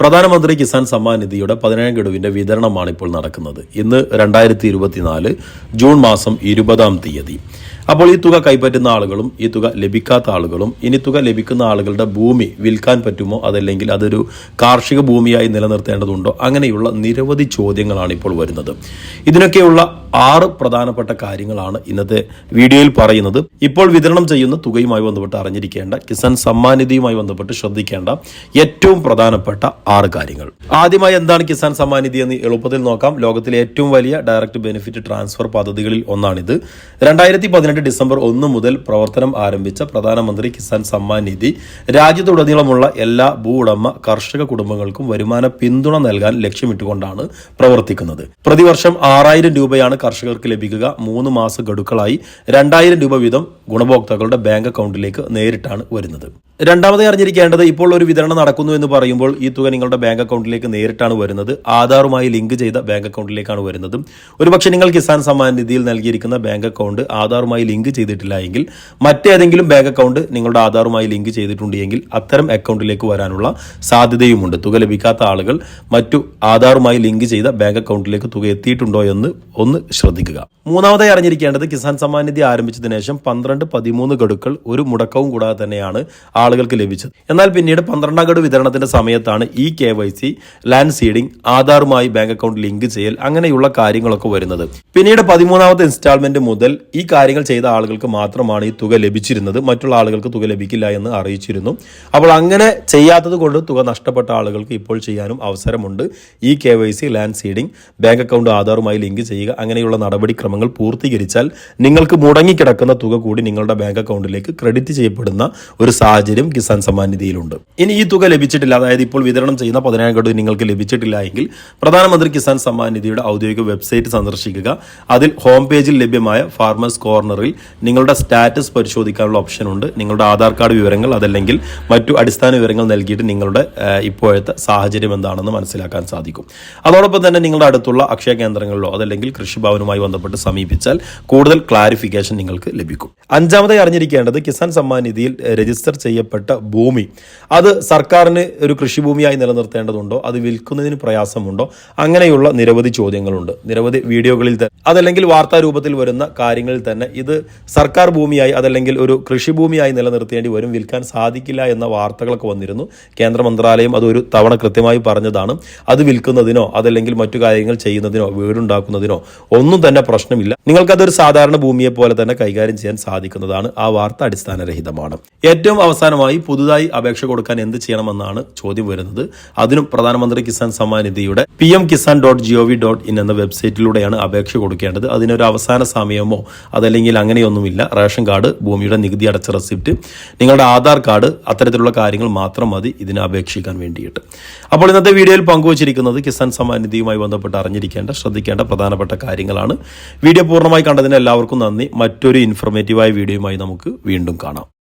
പ്രധാനമന്ത്രി കിസാൻ സമ്മാൻ നിധിയുടെ പതിനേഴാം ഗഡുവിന്റെ വിതരണമാണ് ഇപ്പോൾ നടക്കുന്നത്. ഇന്ന് രണ്ടായിരത്തി ജൂൺ മാസം ഇരുപതാം തീയതി. അപ്പോൾ ഈ തുക കൈപ്പറ്റുന്ന ആളുകളും ഈ തുക ലഭിക്കാത്ത ആളുകളും ഇനി തുക ലഭിക്കുന്ന ആളുകളുടെ ഭൂമി വിൽക്കാൻ പറ്റുമോ? അതല്ലെങ്കിൽ അതൊരു കാർഷിക ഭൂമിയായി നിലനിർത്തേണ്ടതുണ്ടോ? അങ്ങനെയുള്ള നിരവധി ചോദ്യങ്ങളാണ് ഇപ്പോൾ വരുന്നത്. ഇതിനൊക്കെയുള്ള ആറ് പ്രധാനപ്പെട്ട കാര്യങ്ങളാണ് ഇന്നത്തെ വീഡിയോയിൽ പറയുന്നത്. ഇപ്പോൾ വിതരണം ചെയ്യുന്ന തുകയുമായി ബന്ധപ്പെട്ട് അറിഞ്ഞിരിക്കേണ്ട കിസാൻ സമ്മാൻ നിധിയുമായി ബന്ധപ്പെട്ട് ശ്രദ്ധിക്കേണ്ട ഏറ്റവും പ്രധാനപ്പെട്ട ആറ് കാര്യങ്ങൾ. ആദ്യമായി എന്താണ് കിസാൻ സമ്മാൻ നിധി എന്ന് എളുപ്പത്തിൽ നോക്കാം. ലോകത്തിലെ ഏറ്റവും വലിയ ഡയറക്റ്റ് ബെനിഫിറ്റ് ട്രാൻസ്ഫർ പദ്ധതികളിൽ ഒന്നാണിത്. രണ്ടായിരത്തി ഡിസംബർ ഒന്ന് മുതൽ പ്രവർത്തനം ആരംഭിച്ച പ്രധാനമന്ത്രി കിസാൻ സമ്മാൻ നിധി രാജ്യത്തുടനീളമുള്ള എല്ലാ ഭൂ ഉടമ കർഷക കുടുംബങ്ങൾക്കും വരുമാന പിന്തുണ നൽകാൻ ലക്ഷ്യമിട്ടുകൊണ്ടാണ് പ്രവർത്തിക്കുന്നത്. പ്രതിവർഷം ആറായിരം രൂപയാണ് കർഷകർക്ക് ലഭിക്കുക. മൂന്ന് മാസ ഗഡുക്കളായി രണ്ടായിരം രൂപ വീതം ഗുണഭോക്താക്കളുടെ ബാങ്ക് അക്കൗണ്ടിലേക്ക് നേരിട്ടാണ് വരുന്നത്. രണ്ടാമതായി അറിഞ്ഞിരിക്കേണ്ടത് ഇപ്പോൾ ഒരു വിതരണം നടക്കുന്നു എന്ന് പറയുമ്പോൾ ഈ തുക നിങ്ങളുടെ ബാങ്ക് അക്കൗണ്ടിലേക്ക് നേരിട്ടാണ് വരുന്നത്. ആധാറുമായി ലിങ്ക് ചെയ്ത ബാങ്ക് അക്കൗണ്ടിലേക്കാണ് വരുന്നത്. ഒരുപക്ഷെ നിങ്ങൾ കിസാൻ സമ്മാൻ നിധിയിൽ നൽകിയിരിക്കുന്ന ബാങ്ക് അക്കൗണ്ട് ആധാറുമായി ലിങ്ക് ചെയ്തിട്ടില്ല എങ്കിൽ മറ്റേതെങ്കിലും ബാങ്ക് അക്കൗണ്ട് നിങ്ങളുടെ ആധാറുമായി ലിങ്ക് ചെയ്തിട്ടുണ്ടെങ്കിൽ അത്തരം അക്കൗണ്ടിലേക്ക് വരാനുള്ള സാധ്യതയുമുണ്ട്. തുക ലഭിക്കാത്ത ആളുകൾ മറ്റു ആധാറുമായി ലിങ്ക് ചെയ്ത ബാങ്ക് അക്കൗണ്ടിലേക്ക് തുക എത്തിയിട്ടുണ്ടോ എന്ന് ഒന്ന് ശ്രദ്ധിക്കുക. മൂന്നാമതായി അറിഞ്ഞിരിക്കേണ്ടത് കിസാൻ സമ്മാൻ നിധി ആരംഭിച്ചതിന് ശേഷം പന്ത്രണ്ട് പതിമൂന്ന് ഗഡുക്കൾ ഒരു മുടക്കവും കൂടാതെ തന്നെയാണ് ആളുകൾക്ക് ലഭിച്ചത്. എന്നാൽ പിന്നീട് പന്ത്രണ്ടാം ഗഡു വിതരണത്തിന്റെ സമയത്താണ് ഈ K Y C land seeding ആധാറുമായി ബാങ്ക് അക്കൗണ്ട് ലിങ്ക് ചെയ്യൽ അങ്ങനെയുള്ള കാര്യങ്ങളൊക്കെ വരുന്നത്. പിന്നീട് പതിമൂന്നാമത്തെ ഇൻസ്റ്റാൾമെന്റ് മുതൽ ഈ കാര്യങ്ങൾ ചെയ്ത ആളുകൾക്ക് മാത്രമാണ് ഈ തുക ലഭിച്ചിരുന്നത്. മറ്റുള്ള ആളുകൾക്ക് തുക ലഭിക്കില്ല എന്ന് അറിയിച്ചിരുന്നു. അപ്പോൾ അങ്ങനെ ചെയ്യാത്തത് കൊണ്ട് തുക നഷ്ടപ്പെട്ട ആളുകൾക്ക് ഇപ്പോൾ ചെയ്യാനും അവസരമുണ്ട്. ഈ K Y C land seeding bank account ആധാറുമായി ലിങ്ക് ചെയ്യുക അങ്ങനെയുള്ള നടപടിക്രമങ്ങൾ പൂർത്തീകരിച്ചാൽ നിങ്ങൾക്ക് മുടങ്ങിക്കിടക്കുന്ന തുക കൂടി നിങ്ങളുടെ ബാങ്ക് അക്കൗണ്ടിലേക്ക് ക്രെഡിറ്റ് ചെയ്യപ്പെടുന്ന ഒരു സാഹചര്യം കിസാൻ സമ്മാൻ നിധിയിലുണ്ട്. ഇനി ഈ തുക ലഭിച്ചിട്ടില്ല അതായത് ഇപ്പോൾ വിതരണം ചെയ്യുന്ന പതിനായിരം കോടി നിങ്ങൾക്ക് ലഭിച്ചിട്ടില്ല എങ്കിൽ പ്രധാനമന്ത്രി കിസാൻ സമ്മാൻ നിധിയുടെ ഔദ്യോഗിക വെബ്സൈറ്റ് സന്ദർശിക്കുക. അതിൽ ഹോം പേജിൽ ലഭ്യമായ ഫാർമേഴ്സ് കോർണറിൽ നിങ്ങളുടെ സ്റ്റാറ്റസ് പരിശോധിക്കാനുള്ള ഓപ്ഷൻ ഉണ്ട്. നിങ്ങളുടെ ആധാർ കാർഡ് വിവരങ്ങൾ അതല്ലെങ്കിൽ മറ്റു അടിസ്ഥാന വിവരങ്ങൾ നൽകിയിട്ട് നിങ്ങളുടെ ഇപ്പോഴത്തെ സാഹചര്യം എന്താണെന്ന് മനസ്സിലാക്കാൻ സാധിക്കും. അതോടൊപ്പം തന്നെ നിങ്ങളുടെ അടുത്തുള്ള അക്ഷയ കേന്ദ്രങ്ങളിലോ അതല്ലെങ്കിൽ കൃഷിഭവനുമായി ബന്ധപ്പെട്ട് സമീപിച്ചാൽ കൂടുതൽ ക്ലാരിഫിക്കേഷൻ നിങ്ങൾക്ക് ലഭിക്കും. അഞ്ചാമതായി അറിഞ്ഞിരിക്കേണ്ടത് കിസാൻ സമ്മാൻ നിധിയിൽ രജിസ്റ്റർ ചെയ്യപ്പെട്ട ഭൂമി. അത് സർക്കാരിന് ഒരു കൃഷിഭൂമിയായി നിലനിർത്തേണ്ടതുണ്ടോ? അത് വിൽക്കുന്നതിന് പ്രയാസമുണ്ടോ? അങ്ങനെയുള്ള നിരവധി ചോദ്യങ്ങളുണ്ട്. നിരവധി വീഡിയോകളിൽ അതല്ലെങ്കിൽ വാർത്താരൂപത്തിൽ വരുന്ന കാര്യങ്ങളിൽ തന്നെ ഇത് സർക്കാർ ഭൂമിയായി അതല്ലെങ്കിൽ ഒരു കൃഷിഭൂമിയായി നിലനിർത്തേണ്ടി വരും വിൽക്കാൻ സാധിക്കില്ല എന്ന വാർത്തകളൊക്കെ വന്നിരുന്നു. കേന്ദ്ര മന്ത്രാലയം അത് ഒരു തവണ കൃത്യമായി പറഞ്ഞതാണ്. അത് വിൽക്കുന്നതിനോ അതല്ലെങ്കിൽ മറ്റു കാര്യങ്ങൾ ചെയ്യുന്നതിനോ വീടുണ്ടാക്കുന്നതിനോ ഒന്നും തന്നെ പ്രശ്നമില്ല. നിങ്ങൾക്കതൊരു സാധാരണ ഭൂമിയെ പോലെ തന്നെ കൈകാര്യം ചെയ്യാൻ സാധിക്കുന്നതാണ്. ആ വാർത്ത അടിസ്ഥാനരഹിതമാണ്. ഏറ്റവും അവസാനമായി പുതുതായി അപേക്ഷ കൊടുക്കാൻ എന്ത് ചെയ്യണമെന്നാണ് ചോദ്യം വരുന്നത്. അതിനും പ്രധാനമന്ത്രി കിസാൻ സമ്മാൻ നിധിയുടെ P M Kisan dot G O V dot in എന്ന വെബ്സൈറ്റിലൂടെയാണ് അപേക്ഷ കൊടുക്കേണ്ടത്. അതിനൊരു അവസാന സമയമോ അതല്ലെങ്കിൽ അങ്ങനെയൊന്നുമില്ല. റേഷൻ കാർഡ് ഭൂമിയുടെ നികുതി അടച്ച റെസിപ്റ്റ്. നിങ്ങളുടെ ആധാർ കാർഡ് അത്തരത്തിലുള്ള കാര്യങ്ങൾ മാത്രം മതി ഇതിന് അപേക്ഷിക്കാൻ വേണ്ടിയിട്ട്. അപ്പോൾ ഇന്നത്തെ വീഡിയോയിൽ പങ്കുവച്ചിരിക്കുന്നത് കിസാൻ സമ്മാൻ നിധിയുമായി ബന്ധപ്പെട്ട് അറിഞ്ഞിരിക്കേണ്ട ശ്രദ്ധിക്കേണ്ട പ്രധാനപ്പെട്ട കാര്യങ്ങളാണ്. വീഡിയോ പൂർണമായി കണ്ടതിന് എല്ലാവർക്കും നന്ദി. മറ്റൊരു ഇൻഫർമേറ്റീവായ വീഡിയോയുമായി നമുക്ക് വീണ്ടും കാണാം.